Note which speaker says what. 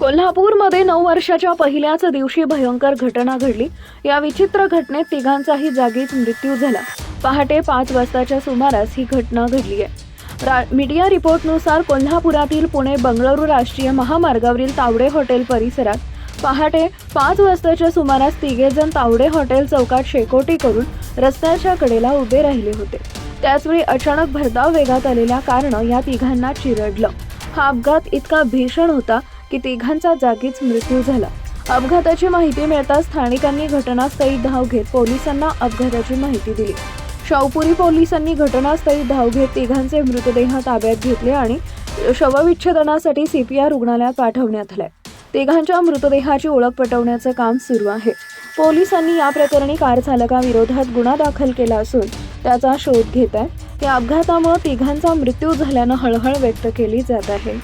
Speaker 1: कोल्हापूरमध्ये नऊ वर्षाच्या पहिल्याच दिवशी भयंकर घटना घडली. या विचित्र घटनेत तिघांचाही जागीच मृत्यू झाला. पहाटे पाच वाजताच्या सुमारास ही घटना घडली आहे. रा मीडिया रिपोर्टनुसार कोल्हापुरातील पुणे बंगळुरू राष्ट्रीय महामार्गावरील तावडे हॉटेल परिसरात पहाटे पाच वाजताच्या सुमारास तिघेजण तावडे हॉटेल चौकात शेकोटी करून रस्त्याच्या कडेला उभे राहिले होते. त्याचवेळी अचानक भरधाव वेगात आलेल्या कारणं या तिघांना चिरडलं. हा अपघात इतका भीषण होता की तिघांचा जागीच मृत्यू झाला. अपघाताची माहिती मिळताच स्थानिकांनी घटनास्थळी धाव घेत पोलिसांना अपघाताची माहिती दिली. शाहपुरी पोलिसांनी घटनास्थळी धाव घेत तिघांचे मृतदेह ताब्यात घेतले आणि शवविच्छेदनासाठी सीपीआर रुग्णालयात पाठवण्यात आले तिघांच्या मृतदेहाची ओळख पटवण्याचं काम सुरू आहे. पोलिसांनी या प्रकरणी कार चालकाविरोधात गुन्हा दाखल केला असून त्याचा शोध घेत आहे या अपघातामुळे तिघांचा मृत्यू झाल्यानं हळहळ व्यक्त केली जात आहे.